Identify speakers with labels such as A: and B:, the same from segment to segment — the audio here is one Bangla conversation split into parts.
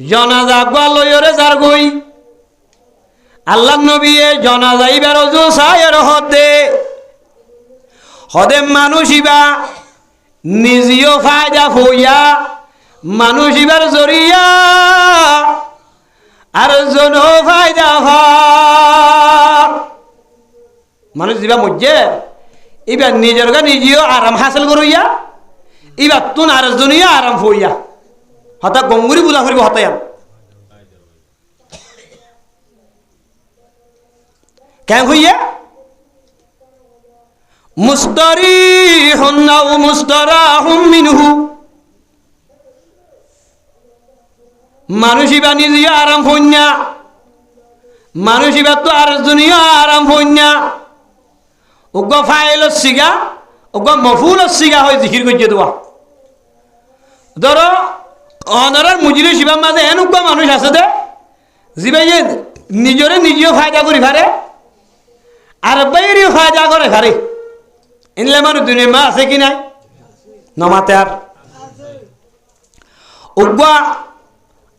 A: জনাজা গোয়া লয়রে যার গই। আল্লাহ নবী জনাজা ইবার অজু সায়ের হদে। হদে মানুষ ইবা, নিজেও ফায়দা হইয়া মানুষ ইবার জরিয়া, আর জন ফায়দা মানুষ যিবা মজ্জে এবার নিজের গা নিজেও আরাম হাসিল করিয়া এবার তুন আর জনীয় আরাম হইয়া হতা গঙ্গুরি বুলা করিব হতায়াম কেন হইয়া মুস্তরি হন্নাউ মুস্তরা মিনহু। মানুষ ইবা নিজেও আরাম হইয়া মানুষ ইবার তো আর জনীয় আরাম হইয়া উগ্র ফাইল সিগা উগ্র মফুল সিগা হয় জিকির করছে তোমা ধরো অনরার মুজিরে শিবার মাঝে এন উগ্র মানুষ আছে দে যিবাই যে নিজরে নিজেও ফায়দা করি ফারে আর বাইরে ফায়দা করে ফারে এনলে মানুষ দুনিয়া মা আছে কি নাই? নমাতে আর উগ্র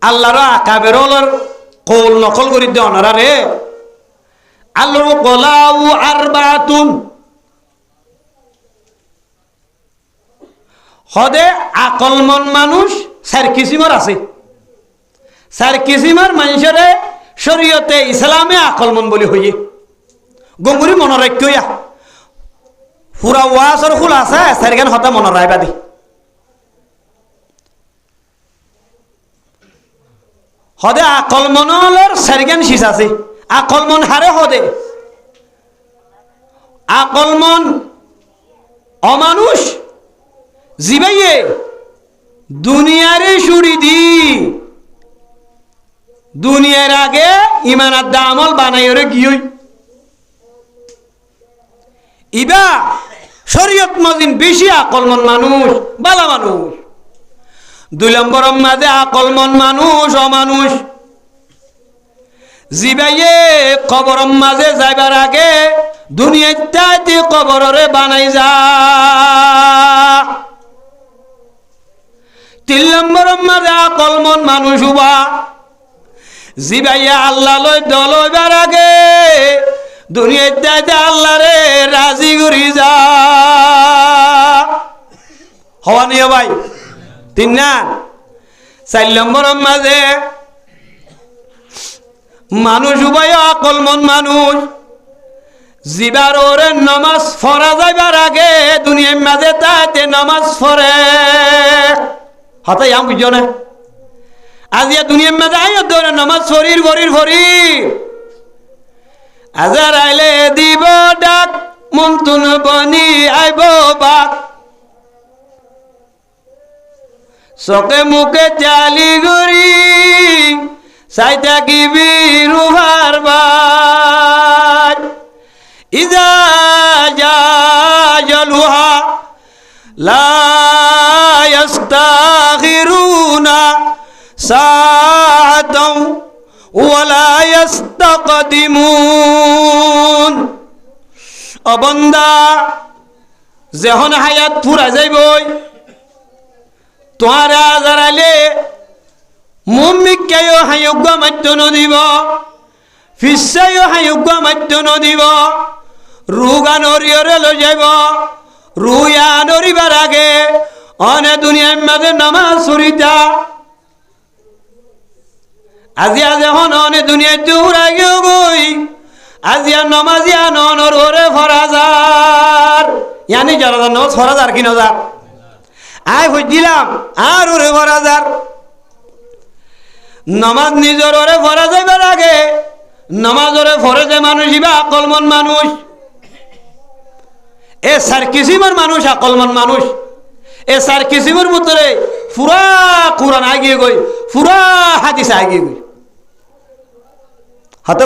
A: আল্লাহর আকাবেরলর কৌল নকল করি দে অনরা রে আল্লাহর কলাউ আর বাতুন হদে আকলমন মানুষ চার কিসিমর আছে? চার কিসিমর মানুষের শরীয়তে ইসলামে আকলমন বলি হইয়ে। গঙ্গুরি ৰাখ্যয়া ফুৰা ৱাছৰ ফুল আছে চাৰিখান হতা মনৰ ৰাইবা দি সদে আকল মনৰ চাৰিখান চিজ আছে? আকল মন হাৰে সদে আকল মন অমানুষ, জিবাইয়ে দুনিয়ারে সুরি দি। দুনিয়ার আগে ইমানার দামল বানাইরে গিয়ে ইবা, শরীয়ত মজিন বেশি আকলমন মানুষ, বালা মানুষ। দুই নম্বর মাঝে আকলমন মানুষ, অমানুষ। জিবাইয়ে কবর মাঝে যাইবার আগে দুনিয়াতে কবররে বানাই যা তিন নম্বর মানুষ উবা। জিবাইয়া আল্লাহ লই দলইবার আগে দুনিয়াতে আল্লাহ রে রাজি করি যা। হওয়া নিয়ে ভাই, তিন না? চার নম্বর মাঝে মানুষ উভয় আকল মন মানুষ। জিবার ওরে নমাজ ফরা যাইবার আগে দুনিয়ার মাঝে তাতে নমাজ ফরে। হতে আম বুঝো না। আজিয়া দুনিয়ার মাঝে আইও ধরে নমাজ ফরির ফরির ফরির আজার আইলে দিব ডাক মন্তুন বনি আইব বাক। চকে মুখে চালি গুৰি, চাই থাকিবি ৰুহাৰ বাট। ইজা যা জলুহা, লা يستاخرون ساعة ولا يستقدمون অবন্দা যেহন হায়াত ফুরা যাইবই তোমার আজারালে মুম্মিকায়ও হায়োগ্য মাধ্য নদিব ফিসাইও হায়োগ্য মাধ্য নদিব রুগা নরিয়রে লৈ যাব রুয়া নরিবার আগে অনে দুনিয়ার মাঝে নামাজ চুরিতা আজি আজ এখন অনে দুনিয়ায় উড়াই গিয়ে গই। আজি আর নমাজিয়া ননর ওরে ফরাজার ইয়ানি যারা নজ ফরাজার কি নজার আয় দিলাম আর ওরে ফরাজার নমাজ নিজর ওরে ফরা যাইবার আগে, নমাজ ওরে ফরে মানুষ ইবা আকলমন মানুষ। এ সার কিসিমের মানুষ, আকলমন মানুষ? এ সার কিসিমের ভিতরে পুরা কোরআন আগিয়ে গই পুরা হাদিস আগিয়ে গই। হাতে